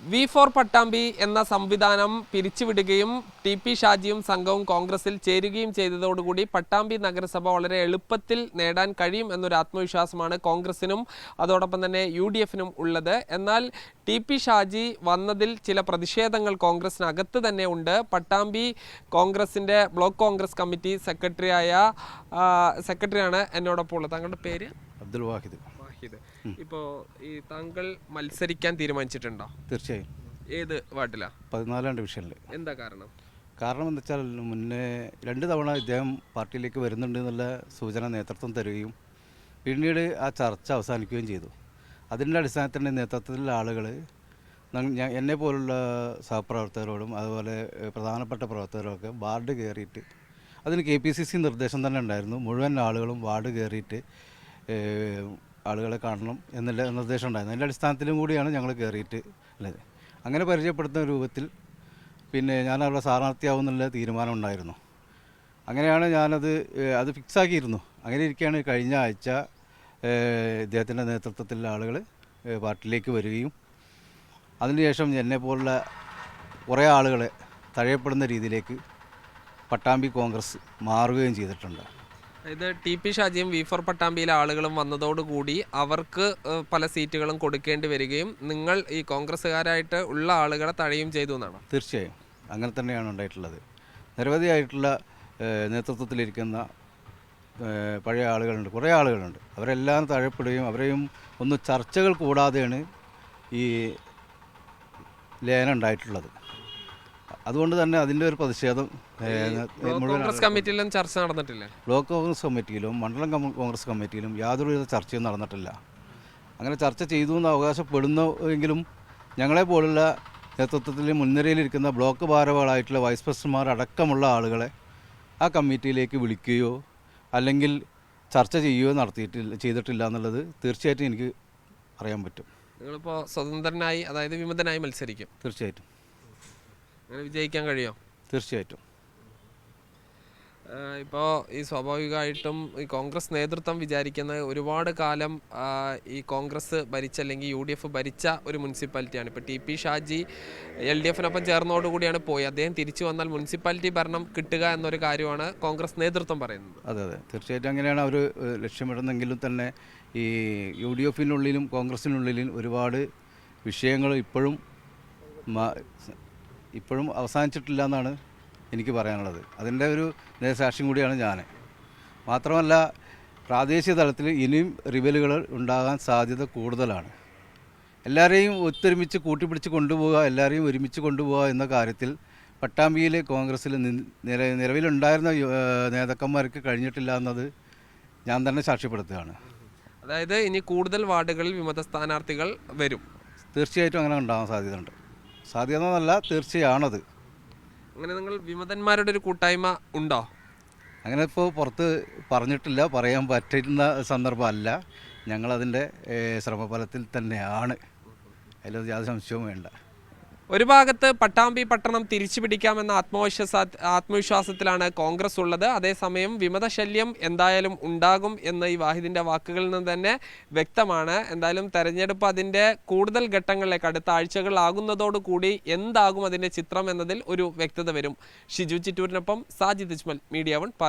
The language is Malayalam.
വി ഫോർ പട്ടാമ്പി എന്ന സംവിധാനം പിരിച്ചുവിടുകയും ടി പി ഷാജിയും സംഘവും കോൺഗ്രസിൽ ചേരുകയും ചെയ്തതോടുകൂടി പട്ടാമ്പി നഗരസഭ വളരെ എളുപ്പത്തിൽ നേടാൻ കഴിയും എന്നൊരു ആത്മവിശ്വാസമാണ് കോൺഗ്രസിനും അതോടൊപ്പം തന്നെ യു ഡി എഫിനും ഉള്ളത്. എന്നാൽ ടി പി ഷാജി വന്നതിൽ ചില പ്രതിഷേധങ്ങൾ കോൺഗ്രസിനകത്ത് തന്നെ ഉണ്ട്. പട്ടാമ്പി കോൺഗ്രസിന്റെ ബ്ലോക്ക് കോൺഗ്രസ് കമ്മിറ്റി സെക്രട്ടറിയായ സെക്രട്ടറിയാണ് എന്നോടൊപ്പം ഉള്ളത്. താങ്കളുടെ പേര്? അബ്ദുൽ വാഹിദ്. വാഹിദ്. ഇപ്പോൾ ഈ താങ്കൾ മത്സരിക്കാൻ തീരുമാനിച്ചിട്ടുണ്ടോ? തീർച്ചയായും. ഏത് വാർഡിലാ? പതിനാലാം ഡിവിഷനിൽ എന്താ കാരണം? കാരണം എന്താ വെച്ചാൽ മുന്നേ രണ്ട് തവണ ഇദ്ദേഹം പാർട്ടിയിലേക്ക് വരുന്നുണ്ട് എന്നുള്ള സൂചന നേതൃത്വം തരികയും പിന്നീട് ആ ചർച്ച അവസാനിക്കുകയും ചെയ്തു. അതിന്റെ അടിസ്ഥാനത്തിൽ നേതൃത്വത്തിലുള്ള ആളുകൾ എന്നെ പോലുള്ള സഹപ്രവർത്തകരോടും അതുപോലെ പ്രധാനപ്പെട്ട പ്രവർത്തകരൊക്കെ വാർഡ് കയറിയിട്ട് അതിന് കെ പി സി സി നിർദ്ദേശം തന്നെ ഉണ്ടായിരുന്നു. മുഴുവൻ ആളുകളും വാർഡ് കയറിയിട്ട് ആളുകളെ കാണണം എന്നുള്ള നിർദ്ദേശം ഉണ്ടായിരുന്നു. അതിന്റെ അടിസ്ഥാനത്തിലും കൂടിയാണ് ഞങ്ങൾ കയറിയിട്ട് ഉള്ളത്. അങ്ങനെ പരിചയപ്പെടുത്തുന്ന രൂപത്തിൽ പിന്നെ ഞാൻ അവിടെ സ്ഥാനാർത്ഥിയാവും എന്നുള്ള തീരുമാനം ഉണ്ടായിരുന്നു. അങ്ങനെയാണ് ഞാനത് അത് ഫിക്സാക്കിയിരുന്നു അങ്ങനെ ഇരിക്കുകയാണ്. കഴിഞ്ഞ ആഴ്ച ഇദ്ദേഹത്തിന്റെ നേതൃത്വത്തിലുള്ള ആളുകൾ പാർട്ടിയിലേക്ക് വരികയും അതിനുശേഷം എന്നെ പോലുള്ള കുറേ ആളുകളെ തഴയപ്പെടുന്ന രീതിയിലേക്ക് പട്ടാമ്പി കോൺഗ്രസ് മാറുകയും ചെയ്തിട്ടുണ്ട്. ഇത് ടി പി ഷാജിയും വി ഫോർ പട്ടാമ്പിയിലെ ആളുകളും വന്നതോടുകൂടി അവർക്ക് പല സീറ്റുകളും കൊടുക്കേണ്ടി വരികയും നിങ്ങൾ ഈ കോൺഗ്രസ്സുകാരായിട്ട് ഉള്ള ആളുകളെ തഴയും ചെയ്തു എന്നാണ്? തീർച്ചയായും. അങ്ങനെ തന്നെയാണ് ഉണ്ടായിട്ടുള്ളത്. നിരവധിയായിട്ടുള്ള നേതൃത്വത്തിലിരിക്കുന്ന പഴയ ആളുകളുണ്ട് കുറേ ആളുകളുണ്ട്. അവരെല്ലാം തഴപ്പെടുകയും അവരെയും ഒന്ന് ചർച്ചകൾ കൂടാതെയാണ് ഈ ലേന ഉണ്ടായിട്ടുള്ളത്. അതുകൊണ്ട് തന്നെ അതിന്റെ ഒരു പ്രതിഷേധം കോൺഗ്രസ് കമ്മിറ്റിയിലും ചർച്ച നടന്നിട്ടില്ല? ബ്ലോക്ക് കോൺഗ്രസ് കമ്മിറ്റിയിലും മണ്ഡലം കോൺഗ്രസ് കമ്മിറ്റിയിലും യാതൊരുവിധ ചർച്ചയും നടന്നിട്ടില്ല. അങ്ങനെ ചർച്ച ചെയ്തു എന്ന് അവകാശപ്പെടുന്നു എങ്കിലും ഞങ്ങളെ പോലുള്ള നേതൃത്വത്തിൽ മുൻനിരയിലിരിക്കുന്ന ബ്ലോക്ക് ഭാരവാളായിട്ടുള്ള വൈസ് പ്രസിഡന്റ്മാർ അടക്കമുള്ള ആളുകളെ ആ കമ്മിറ്റിയിലേക്ക് വിളിക്കുകയോ അല്ലെങ്കിൽ ചർച്ച ചെയ്യുകയോ നടത്തിയിട്ടില്ല ചെയ്തിട്ടില്ല എന്നുള്ളത് തീർച്ചയായിട്ടും എനിക്ക് അറിയാൻ പറ്റും. നിങ്ങളിപ്പോൾ സ്വതന്ത്രനായി അതായത് വിമതനായി മത്സരിക്കും. തീർച്ചയായിട്ടും. അങ്ങനെ വിജയിക്കാൻ കഴിയോ? തീർച്ചയായിട്ടും. ഇപ്പോൾ ഈ സ്വാഭാവികമായിട്ടും ഈ കോൺഗ്രസ് നേതൃത്വം വിചാരിക്കുന്നത് ഒരുപാട് കാലം ഈ കോൺഗ്രസ് ഭരിച്ച അല്ലെങ്കിൽ യു ഡി എഫ് ഭരിച്ച ഒരു മുനിസിപ്പാലിറ്റിയാണ്. ഇപ്പോൾ T P Shaji L D എഫിനൊപ്പം ചേർന്നതോടുകൂടിയാണ് പോയി അദ്ദേഹം തിരിച്ചു വന്നാൽ മുനിസിപ്പാലിറ്റി ഭരണം കിട്ടുക എന്നൊരു കാര്യമാണ് കോൺഗ്രസ് നേതൃത്വം പറയുന്നത്. അതെ അതെ. തീർച്ചയായിട്ടും അങ്ങനെയാണ് അവർ ലക്ഷ്യമിടുന്നെങ്കിലും തന്നെ ഈ യു ഡി എഫിനുള്ളിലും കോൺഗ്രസിനുള്ളിലും ഒരുപാട് വിഷയങ്ങൾ ഇപ്പോഴും ഇപ്പോഴും അവസാനിച്ചിട്ടില്ല എന്നാണ് എനിക്ക് പറയാനുള്ളത്. അതിന്റെ ഒരു സാക്ഷ്യം കൂടിയാണ് ഞാൻ. മാത്രമല്ല പ്രാദേശിക തലത്തിൽ ഇനിയും റിബലുകൾ ഉണ്ടാകാൻ സാധ്യത കൂടുതലാണ്. എല്ലാവരെയും ഒത്തൊരുമിച്ച് കൂട്ടിപ്പിടിച്ച് കൊണ്ടുപോവുക എല്ലാവരെയും ഒരുമിച്ച് കൊണ്ടുപോവുക എന്ന കാര്യത്തിൽ പട്ടാമ്പിയിലെ കോൺഗ്രസ്സിൽ നില നിലവിലുണ്ടായിരുന്ന നേതാക്കന്മാർക്ക് കഴിഞ്ഞിട്ടില്ല എന്നത് ഞാൻ തന്നെ സാക്ഷ്യപ്പെടുത്തുകയാണ്. അതായത് ഇനി കൂടുതൽ വാർഡുകളിൽ വിമത സ്ഥാനാർത്ഥികൾ വരും. തീർച്ചയായിട്ടും അങ്ങനെ ഉണ്ടാകാൻ സാധ്യതയുണ്ട്. സാധ്യത എന്നല്ല തീർച്ചയാണത്. അങ്ങനെ നിങ്ങൾ വിമതന്മാരുടെ ഒരു കൂട്ടായ്മ ഉണ്ടോ? അങ്ങനെ ഇപ്പോൾ പുറത്ത് പറഞ്ഞിട്ടില്ല പറയാൻ പറ്റുന്ന സന്ദർഭമല്ല. ഞങ്ങളതിന്റെ ശ്രമഫലത്തിൽ തന്നെയാണ്. അതിലൊരു യാതൊരു സംശയവും വേണ്ട. ഒരു ഭാഗത്ത് പട്ടാമ്പി പട്ടണം തിരിച്ചു പിടിക്കാമെന്ന ആത്മവിശ്വാസ ആത്മവിശ്വാസത്തിലാണ് കോൺഗ്രസ് ഉള്ളത്. അതേസമയം വിമതശല്യം എന്തായാലും ഉണ്ടാകും എന്ന് ഈ വാഹിദിന്റെ വാക്കുകളിൽ നിന്ന് തന്നെ വ്യക്തമാണ്. എന്തായാലും തെരഞ്ഞെടുപ്പ് അതിന്റെ കൂടുതൽ ഘട്ടങ്ങളിലേക്ക് അടുത്ത ആഴ്ചകളാകുന്നതോടുകൂടി എന്താകും അതിന്റെ ചിത്രം എന്നതിൽ ഒരു വ്യക്തത വരും. ഷിജു ചിറ്റൂരിനൊപ്പം സാജിദ് ഇജ്മൽ മീഡിയ വൺ പാലക്കാട്.